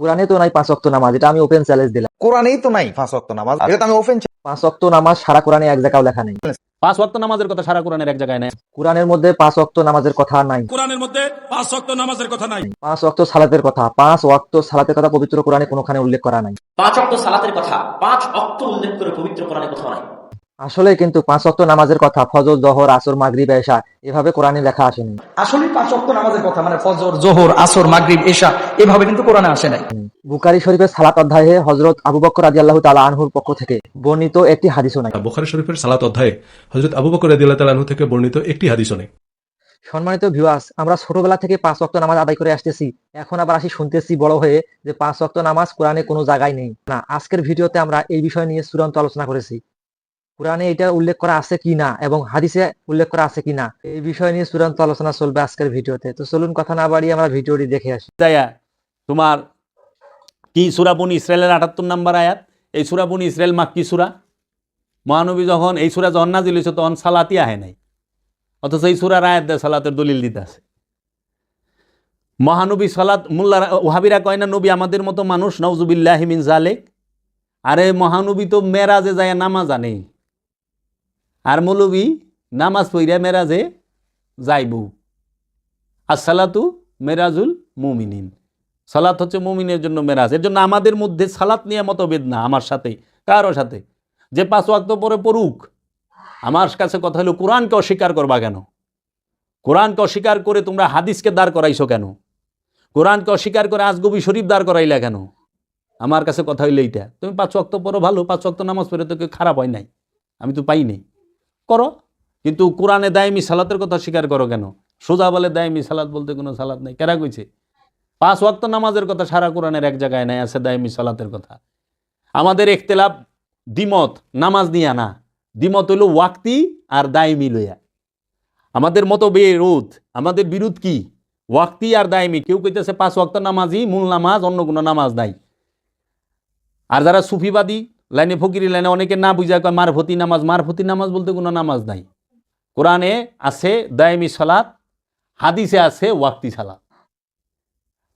কোরআনে তো নাই পাঁচ অক্ত নামাজ এটা আমি ওপেন চ্যালেঞ্জ দিলাম কোরআনেই তো নাই পাঁচ ওয়াক্ত নামাজ এটা তো আমি ওপেন পাঁচ অক্ত নামাজ সারা কোরআনে এক জায়গাও লেখা নেই পাঁচ ওয়াক্ত নামাজের কথা সারা কোরআনের এক জায়গায় নেই কোরআনের মধ্যে পাঁচ অক্ত নামাজের কথা নাই কোরআনের মধ্যে পাঁচ ওয়াক্ত নামাজের কথা নাই পাঁচ অক্ত সালাতের কথা পাঁচ ওয়াক্ত সালাতের কথা পবিত্র কোরআনে কোনোখানে উল্লেখ করা নাই পাঁচ অক্ট সালাতের কথা পাঁচ অক্ট উল্লেখ করে পবিত্র কোরআনে কোথাও নাই আসলে কিন্তু পাঁচ অক্ত নামাজের কথা ফজর জহর আসর মাগরিব এশা এভাবে কোরআনে লেখা আসেনি। আসলে পাঁচ অক্ট নামাজের কথা মানে ফজর জোহর আসর মাগরিব এশা এভাবে কিন্তু কোরআনে আসে নাই। বুকারি শরীফের সালাত অধ্যায়ে হজরত আবু বকর রাজি আল্লাহ তালা আনহুর পক্ষ থেকে বর্ণিত একটি হাদিসও নাই। বোখারি শরীফের সালাত অধ্যায়ে হজরত আবু বকর রাদিয়াল্লাহু তাআলা আনহু থেকে বর্ণিত একটি হাদিসও নেই। সম্মানিত ভিউয়ার্স আমরা ছোটবেলা থেকে পাঁচ ওয়াক্ত নামাজ আদায় করে আসতেছি। এখন আবার আসি শুনতেছি বড় হয়ে যে পাঁচ ওয়াক্ত নামাজ কোরআনে কোনো জায়গায় নেই। না আজকের ভিডিওতে আমরা এই বিষয় নিয়ে চূড়ান্ত আলোচনা করেছি। কোরআনে এটা উল্লেখ করা আছে কি না এবং হাদিসে উল্লেখ করা আছে কি না এই বিষয় নিয়ে চূড়ান্ত আলোচনা চলবে আজকের ভিডিওতে। তো চলুন কথা না বাড়িয়ে আমরা ভিডিওটি দেখে আসি। দায়া তোমার কি সুরাবন ইসরায়েলের আটাত্তর নাম্বার আয়াত? এই সুরাবন ইসরায়েল মাক্কি সুরা? মহানবী যখন এই সুরা যখন নাজিল হয়েছে তখন সালাতি আহে নাই। অথচ এই সুরার আয়াত দেয় সালাতের দলিল দিতে আছে। মহানবী সালাত মোল্লা ওহাবিরা কয় না, নবী আমাদের মতো মানুষ নওজুবিল্লাহ মিন জালেক আরে মহানবী তো মেরাজে যায়, নামাজ আনে আর মৌলবী নামাজ পইরা মেরাজে যাইবু। আর সালাতু মেরাজুল মুমিনিন। সালাত হচ্ছে মুমিনের জন্য মেরাজ। এর জন্য আমাদের মধ্যে সালাত নিয়ে মতভেদ না আমার সাথে, কারও সাথে। যে পাঁচ ওয়াক্ত পরে পড়ুক, আমার কাছে কথা হলো, কোরআনকে অস্বীকার করবা কেন? কোরআনকে অস্বীকার করে তোমরা হাদিসকে দাঁড় করাইছো কেন? কোরআনকে অস্বীকার করে আজগবি শরীফ দাঁড় করাইলা কেন? আমার কাছে কথা হইল এইটা। তুমি পাঁচ ওয়াক্ত পড়ো ভালো, পাঁচ ওয়াক্ত নামাজ পড়ে তো কেউ খারাপ হয় নাই। আমি তো পাই নাই। করো, কিন্তু কোরআনে দায়মি সালাতের কথা স্বীকার করো কেন? সোজা বলে দায়মি সালাত বলতে কোনো সালাত নাই। কেরা কইছে? পাঁচ ওয়াক্ত নামাজের কথা সারা কোরআনের এক জায়গায় নাই, আছে দায়মি সালাতের কথা। আমাদের একতেলাপ দ্বিমত, নামাজ নিয়া না। দ্বিমত হইল ওয়াক্তি আর দায়মি লইয়া। আমাদের মতো বিরোধ আমাদের বিরোধ কি? ওয়াক্তি আর দায়মি। কেউ কইতেছে পাঁচ ওয়াক্ত নামাজই, মূল নামাজ, অন্য কোনো নামাজ নাই। আর যারা সুফিবাদী লাইনে ফকিরি লাইনে অনেকে না বুঝা কয় মারফতি নামাজ। মারফতি নামাজ বলতে কোনো নামাজ নাই। কোরআনে আছে দায়মি সালাত, হাদিসে আছে ওয়াক্তি সালাত।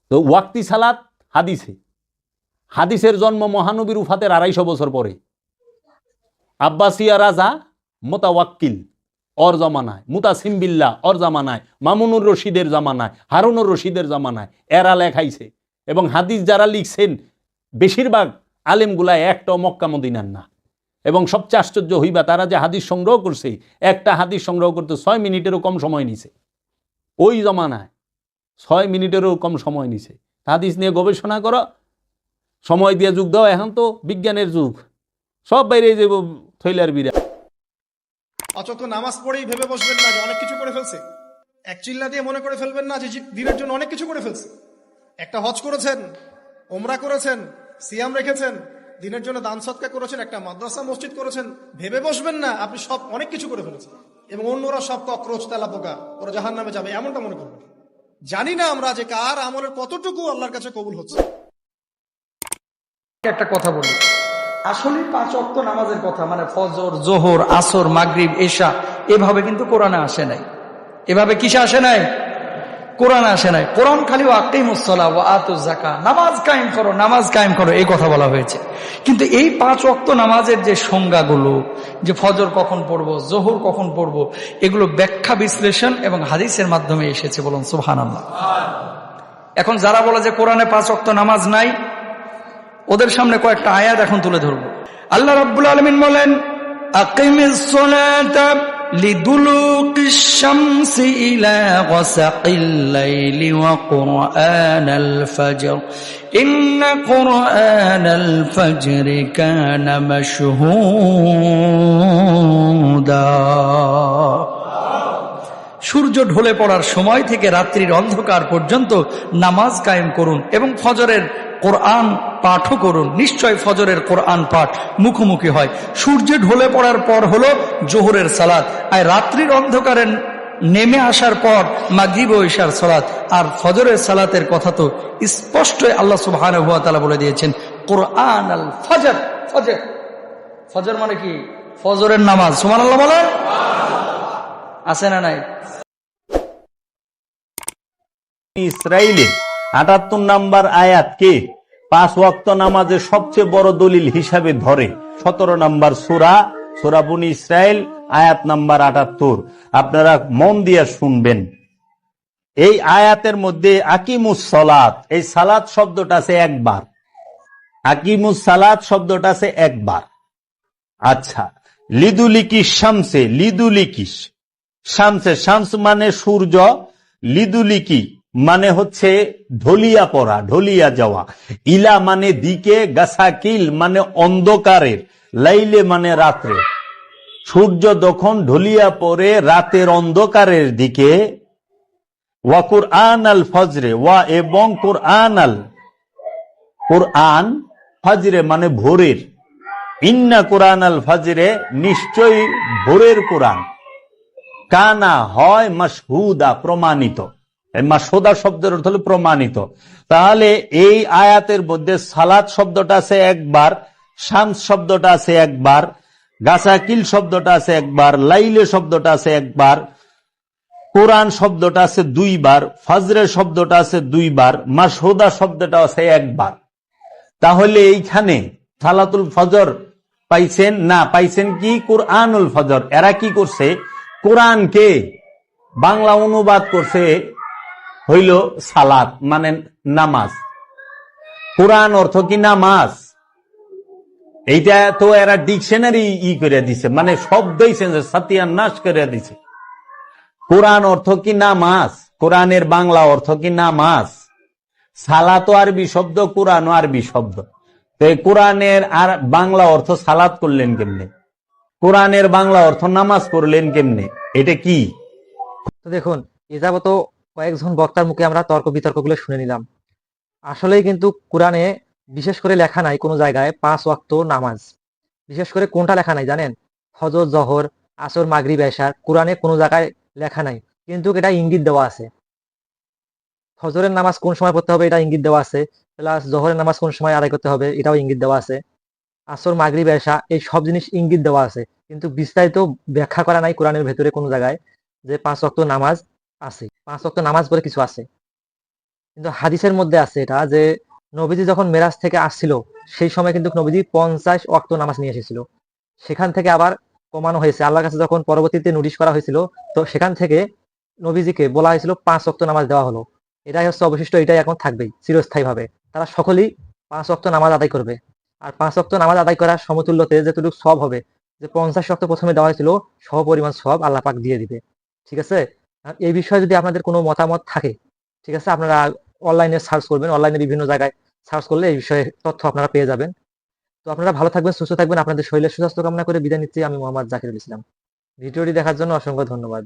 তো ওয়াক্তি সালাত হাদিসে। হাদিসের জন্ম মহানবীর উফাতের আড়াইশো বছর পরে। আব্বাসিয়া রাজা মোতাওয়াক্কিল, অর জমানায়। মুতাসিমবিল্লা অর জামানায়। মামুনুর রশিদের জামানায়, হারুনুর রশিদের জামানায়। এরা লেখাইছে। এবং হাদিস যারা লিখছেন, বেশিরভাগ আলেমগুলা একটাও মক্কা মদিনার না। এবং সবচেয়ে আশ্চর্য হইবা, তারা যে হাদিস সংগ্রহ করছে, একটা হাদিস সংগ্রহ করতে ছয় মিনিটেরও কম সময় নিছে। ওই জমানায় ছয় মিনিটেরও কম সময় নিছে। হাদিস নিয়ে গবেষণা করো, সময় দিয়ে যুগ দাও, এখন তো বিজ্ঞানের যুগ। সব বাইরে যাব থৈলার বিরা অচত নামাজ পড়েই ভেবে বসবেন না যে অনেক কিছু করে ফেলছে। এক চিল্লা দিয়ে মনে করে ফেলবেন না যে দিনের জন্য অনেক কিছু করে ফেলছে। একটা হজ করেছেন, ওমরা করেছেন সিয়াম রেখেছেন, দিনের জন্য দান সৎকা করেছেন, একটা মাদ্রাসা, মসজিদ করেছেন, ভেবে বসবেন না, আপনি সব অনেক কিছু করে ফেলেছেন। এবং অন্যরা সব ককরোচ তেলা পোকা ওরা জাহান নামে যাবে, এমনটা মনে করবেন। জানি না আমরা যে কার আমলের কতটুকু আল্লাহর কাছে কবুল হচ্ছে। একটা কথা বলি। আসলে পাঁচ অক্ট নামাজের কথা মানে ফজর, জোহর, আসর, মাগরিব, এশা, এভাবে কিন্তু কোরআনে আসে নাই। এভাবে কিসে আসে নাই? কোরআন আসে নাই। কোরআন খালি আকিম মুসলা ও আত জাকা নামাজ কায়েম করো, নামাজ কায়েম করো, এই কথা বলা হয়েছে। কিন্তু এই পাঁচ অক্ত নামাজের যে সংজ্ঞাগুলো, যে ফজর কখন পড়ব, জোহর কখন পড়ব, এগুলো ব্যাখ্যা, বিশ্লেষণ এবং হাদিসের মাধ্যমে এসেছে বলুন সুবহান এখন যারা বলে যে কোরআনে পাঁচ অক্ত নামাজ নাই, ওদের সামনে কয়েকটা আয়াত এখন তুলে ধরবো। আল্লাহ রাব্বুল আলমিন বলেন আকিমিস لدلوق الشمس إلى غسق الليل وقرآن الفجر. إن قرآن الفجر كان مشهودا. সূর্য ঢলে পড়ার সময় থেকে রাত্রির অন্ধকার পর্যন্ত নামাজ কায়েম করুন এবং ফজরের কোরআন পাঠও করুন। নিশ্চয় ফজরের কোরআন পাঠ মুখোমুখি হয়। সূর্য ঢলে পড়ার পর হলো জোহরের সালাত। আর রাত্রির অন্ধকারে নেমে আসার পর মাগরিব ও ইশার সালাত। আর ফজরের সালাতের কথা তো স্পষ্টই আল্লাহ তাআলা বলে দিয়েছেন কোরআন আল ফজর। ফজর। ফজর মানে কি? ফজরের নামাজ। সুমান আল্লাহ বলেন? আছে না নাই? ইসরায়েলে আটাত্তর নাম্বার আয়াত কে? পাঁচ ওয়াক্ত নামাজের সবচেয়ে বড় দলিল হিসাবে ধরে। সতেরো নাম্বার সুরা সুরাবুনি ইসরায়েল আয়াত নাম্বার আটাত্তর। আপনারা মন দিয়ে শুনবেন। এই আয়াতের মধ্যে আকিমুস সালাত, এই সালাত শব্দটা আছে একবার। আকিমুস সালাত শব্দটা আছে একবার। আচ্ছা লিদুলিকিস শামসে লিদুলিকিস শামসে, শামস মানে সূর্য, লিদুলিকি মানে হচ্ছে ঢলিয়া পড়া, ঢলিয়া যাওয়া। ইলা মানে দিকে গাছাকিল মানে অন্ধকারের, লাইলে মানে রাত্রে। সূর্য যখন ঢলিয়া পড়ে রাতের অন্ধকারের দিকে, ওয়া কুরআন আল ফজরে, ওয়া এবং কুরআন আল কোরআন ফজরে মানে ভোরের। ইন্না কোরআন আল ফজরে নিশ্চয়ই ভোরের কোরআন। কানা হয় মাসহুদা প্রমাণিত। এই মাসহুদা শব্দের অর্থ হলো প্রমাণিত। তাহলে এই আয়াতের মধ্যে সালাত শব্দটা আছে একবার, শামস শব্দটা আছে একবার, গাছাকিল শব্দটা আছে একবার, লাইলে শব্দটা আছে একবার, কোরআন শব্দটা আছে দুইবার ফজরে শব্দটা আছে দুইবার মাসহুদা শব্দটা আছে একবার। তাহলে এইখানে সালাতুল ফজর পাইছেন না, পাইছেন কি? কোরআনুল ফজর। এরা কি করছে? কোরআনকে বাংলা অনুবাদ করছে হইল সালাত মানে নামাজ। কোরআন অর্থ কি নামাজ? এইটা তো এরা ডিকশনারি ই করে দিছে মানে সাতিয়ান নাশ করে দিছে। কোরআন অর্থ কি নামাজ? কোরআনের বাংলা অর্থ কি নামাজ? সালাতো আরবি শব্দ, কোরআন আরবি শব্দ। তো কোরআনের আর বাংলা অর্থ সালাত করলেন কেমনে? কোরআনের বাংলা অর্থ নামাজ করলেন কেমনে? এটা কি? দেখুন, এ যাবত কয়েকজন বক্তার মুখে আমরা তর্ক বিতর্কগুলো শুনে নিলাম। আসলেই কিন্তু কোরআনে বিশেষ করে লেখা নাই কোনো জায়গায় পাঁচ ওয়াক্ত নামাজ। বিশেষ করে কোনটা লেখা নাই জানেন? ফজর জহর, আসর মাগরি এশার কোরআনে কোনো জায়গায় লেখা নাই। কিন্তু এটা ইঙ্গিত দেওয়া আছে। ফজরের নামাজ কোন সময় পড়তে হবে এটা ইঙ্গিত দেওয়া আছে। প্লাস জহরের নামাজ কোন সময় আদায় করতে হবে এটাও ইঙ্গিত দেওয়া আছে। আসর, মাগরিব, এশা এই সব জিনিস ইঙ্গিত দেওয়া আছে। কিন্তু বিস্তারিত ব্যাখ্যা করা নাই কোরআনের ভেতরে কোনো জায়গায় যে পাঁচ ওয়াক্ত নামাজ আছে। পাঁচ ওয়াক্ত নামাজ বলে কিছু আছে। কিন্তু হাদিসের মধ্যে আছে এটা যে, নবীজি যখন মেরাজ থেকে আসছিল, সেই সময় কিন্তু নবীজি পঞ্চাশ ওয়াক্ত নামাজ নিয়ে এসেছিল। সেখান থেকে আবার কমানো হয়েছে। আল্লাহর কাছে যখন পরবর্তীতে নোটিশ করা হয়েছিল, তো সেখান থেকে নবীজিকে বলা হয়েছিল, পাঁচ ওয়াক্ত নামাজ দেওয়া হলো। এটাই হচ্ছে অবশিষ্ট, এটাই এখন থাকবেই চিরস্থায়ী ভাবে তারা সকলেই পাঁচ ওয়াক্ত নামাজ আদায় করবে। আর পাঁচ ওয়াক্ত নামাজ আদায় করার সমতুল্যতে যেটুকু সব হবে, যে পঞ্চাশ ওয়াক্ত প্রথমে দেওয়া হয়েছিল, সহ পরিমাণ সব আল্লাহ পাক দিয়ে দিবে। ঠিক আছে? এই বিষয়ে যদি আপনাদের কোনো মতামত থাকে, ঠিক আছে, আপনারা অনলাইনে সার্চ করবেন অনলাইনে বিভিন্ন জায়গায় সার্চ করলে এই বিষয়ে তথ্য আপনারা পেয়ে যাবেন। তো আপনারা ভালো থাকবেন, সুস্থ থাকবেন, আপনাদের শরীরের সুস্বাস্থ্য কামনা করে বিদায় নিচ্ছি, আমি মোহাম্মদ জাকিরুল ইসলাম। ভিডিওটি দেখার জন্য অসংখ্য ধন্যবাদ।